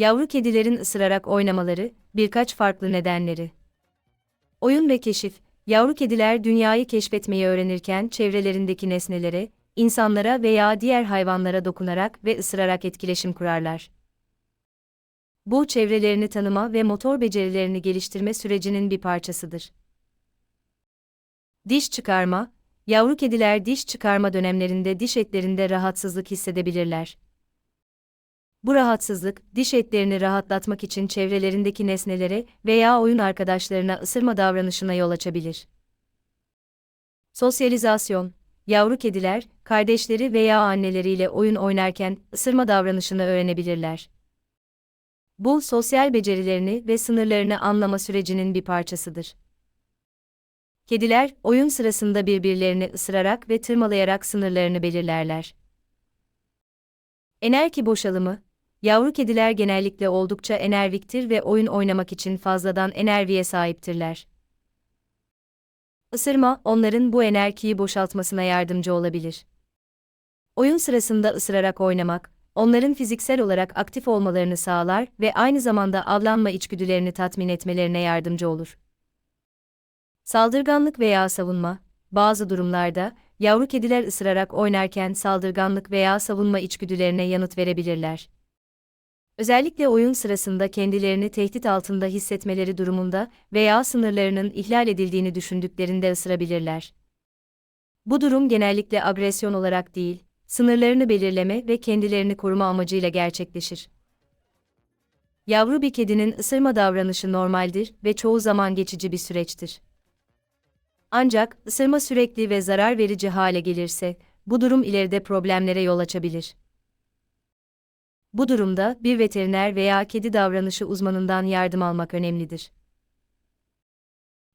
Yavru kedilerin ısırarak oynamaları, birkaç farklı nedenleri. Oyun ve keşif, yavru kediler dünyayı keşfetmeyi öğrenirken çevrelerindeki nesnelere, insanlara veya diğer hayvanlara dokunarak ve ısırarak etkileşim kurarlar. Bu çevrelerini tanıma ve motor becerilerini geliştirme sürecinin bir parçasıdır. Diş çıkarma, yavru kediler diş çıkarma dönemlerinde diş etlerinde rahatsızlık hissedebilirler. Bu rahatsızlık, diş etlerini rahatlatmak için çevrelerindeki nesnelere veya oyun arkadaşlarına ısırma davranışına yol açabilir. Sosyalizasyon Yavru kediler, kardeşleri veya anneleriyle oyun oynarken ısırma davranışını öğrenebilirler. Bu, sosyal becerilerini ve sınırlarını anlama sürecinin bir parçasıdır. Kediler, oyun sırasında birbirlerini ısırarak ve tırmalayarak sınırlarını belirlerler. Enerji boşalımı, yavru kediler genellikle oldukça enerviktir ve oyun oynamak için fazladan enerjiye sahiptirler. Isırma, onların bu enerjiyi boşaltmasına yardımcı olabilir. Oyun sırasında ısırarak oynamak, onların fiziksel olarak aktif olmalarını sağlar ve aynı zamanda avlanma içgüdülerini tatmin etmelerine yardımcı olur. Saldırganlık veya savunma, bazı durumlarda, yavru kediler ısırarak oynarken saldırganlık veya savunma içgüdülerine yanıt verebilirler. Özellikle oyun sırasında kendilerini tehdit altında hissetmeleri durumunda veya sınırlarının ihlal edildiğini düşündüklerinde ısırabilirler. Bu durum genellikle agresyon olarak değil, sınırlarını belirleme ve kendilerini koruma amacıyla gerçekleşir. Yavru bir kedinin ısırma davranışı normaldir ve çoğu zaman geçici bir süreçtir. Ancak ısırma sürekli ve zarar verici hale gelirse, bu durum ileride problemlere yol açabilir. Bu durumda bir veteriner veya kedi davranışı uzmanından yardım almak önemlidir.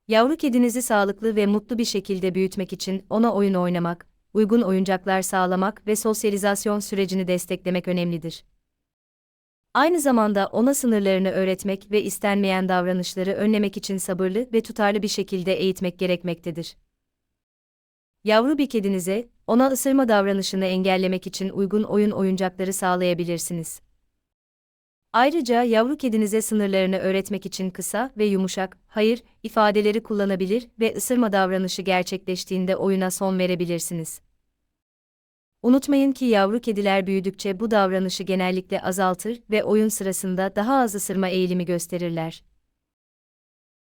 Yavru kedinizi sağlıklı ve mutlu bir şekilde büyütmek için ona oyun oynamak, uygun oyuncaklar sağlamak ve sosyalizasyon sürecini desteklemek önemlidir. Aynı zamanda ona sınırlarını öğretmek ve istenmeyen davranışları önlemek için sabırlı ve tutarlı bir şekilde eğitmek gerekmektedir. Yavru bir kedinize, ona ısırma davranışını engellemek için uygun oyun oyuncakları sağlayabilirsiniz. Ayrıca yavru kedinize sınırlarını öğretmek için kısa ve yumuşak hayır ifadeleri kullanabilir ve ısırma davranışı gerçekleştiğinde oyuna son verebilirsiniz. Unutmayın ki yavru kediler büyüdükçe bu davranışı genellikle azaltır ve oyun sırasında daha az ısırma eğilimi gösterirler.